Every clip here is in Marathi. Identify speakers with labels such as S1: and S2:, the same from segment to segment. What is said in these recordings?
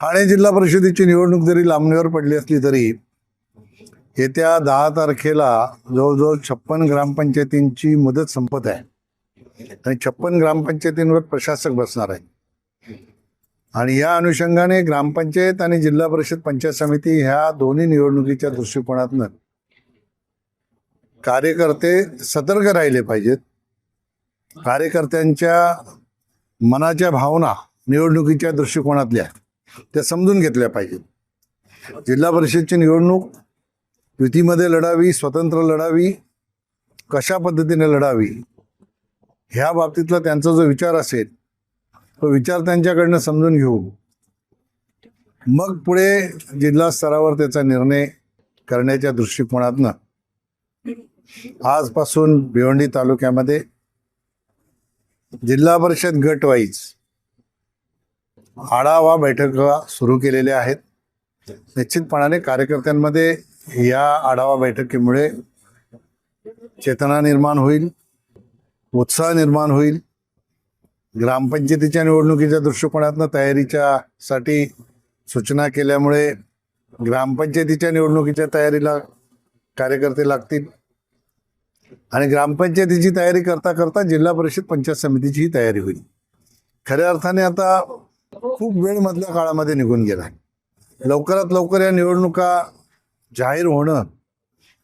S1: ठाणे जिल्हा परिषदेची निवडणूक जरी लांबणीवर पडली असली तरी येत्या दहा तारखेला जवळजवळ छप्पन ग्रामपंचायतींची मुदत संपत आहे. आणि छप्पन ग्रामपंचायतींवर प्रशासक बसणार आहे. आणि या अनुषंगाने ग्रामपंचायत आणि जिल्हा परिषद पंचायत समिती ह्या दोन्ही निवडणुकीच्या दृष्टिकोनातनं कार्यकर्ते सतर्क राहिले पाहिजेत. कार्यकर्त्यांच्या मनाच्या भावना निवडणुकीच्या दृष्टिकोनातल्या त्या समजून घेतल्या पाहिजेत जिल्हा परिषदची निवडणूक युतीमध्ये लढावी स्वतंत्र लढावी कशा पद्धतीने लढावी ह्या बाबतीतला त्यांचा जो विचार असेल तो विचार त्यांच्याकडनं समजून घेऊ. मग पुढे जिल्हा स्तरावर त्याचा निर्णय करण्याच्या दृष्टिकोनातनं आजपासून भिवंडी तालुक्यामध्ये जिल्हा परिषद गटवाईज आढावा बैठका सुरू केलेल्या आहेत. निश्चितपणाने कार्यकर्त्यांमध्ये या आढावा बैठकीमुळे चेतना निर्माण होईल उत्साह निर्माण होईल. ग्रामपंचायतीच्या निवडणुकीच्या दृष्टिकोनातनं तयारीच्या साठी सूचना केल्यामुळे ग्रामपंचायतीच्या निवडणुकीच्या तयारीला कार्यकर्ते लागतील आणि ग्रामपंचायतीची तयारी करता करता जिल्हा परिषद पंचायत समितीचीही तयारी होईल. खऱ्या अर्थाने आता खूप वेळ मधल्या काळामध्ये निघून गेला. लवकरात लवकर या निवडणुका जाहीर होणं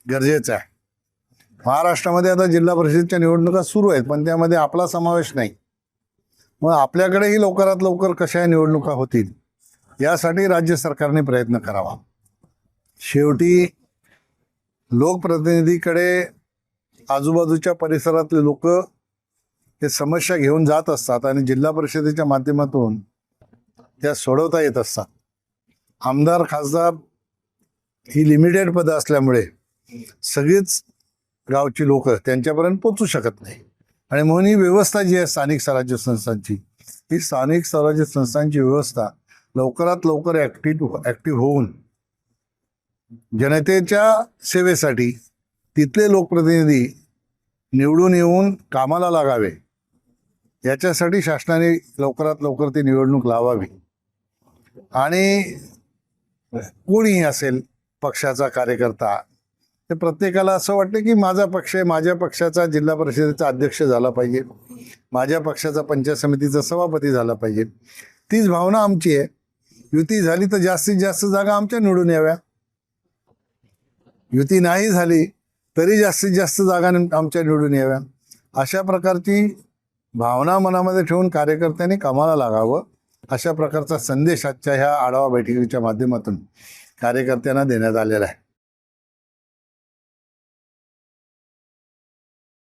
S1: गरजेचं आहे. महाराष्ट्रामध्ये आता जिल्हा परिषदेच्या निवडणुका सुरू आहेत पण त्यामध्ये आपला समावेश नाही. मग आपल्याकडेही लवकरात लवकर कशा या निवडणुका होतील यासाठी राज्य सरकारने प्रयत्न करावा. शेवटी लोकप्रतिनिधीकडे आजूबाजूच्या परिसरातले लोक ते समस्या घेऊन जात असतात आणि जिल्हा परिषदेच्या माध्यमातून त्या सोडवता येत असतात. आमदार खासदार ही लिमिटेड पदं असल्यामुळे सगळीच गावची लोक त्यांच्यापर्यंत पोचू शकत नाही. आणि म्हणून ही व्यवस्था जी आहे स्थानिक स्वराज्य संस्थांची ही स्थानिक स्वराज्य संस्थांची व्यवस्था लवकरात लवकर ॲक्टिव्ह ॲक्टिव्ह होऊन जनतेच्या सेवेसाठी तिथले लोकप्रतिनिधी निवडून येऊन कामाला लागावे. याच्यासाठी शासनाने लवकरात लवकर ती निवडणूक लावावी. आणि कोणीही असेल पक्षाचा कार्यकर्ता ते प्रत्येकाला असं वाटतं की माझा पक्ष आहे माझ्या पक्षाचा जिल्हा परिषदेचा अध्यक्ष झाला पाहिजे. माझ्या पक्षाचा पंचायत समितीचा सभापती झाला पाहिजे. तीच भावना आमची आहे. युती झाली तर जास्तीत जास्त जागा आमच्या निवडून याव्या. युती नाही झाली तरी जास्तीत जास्त जागा आमच्या निवडून याव्या. अशा प्रकारची भावना मनामध्ये ठेवून कार्यकर्त्यांनी कामाला लागावं. अशा प्रकारचा संदेश आजच्या ह्या आढावा बैठकीच्या माध्यमातून कार्यकर्त्यांना देण्यात आलेला आहे.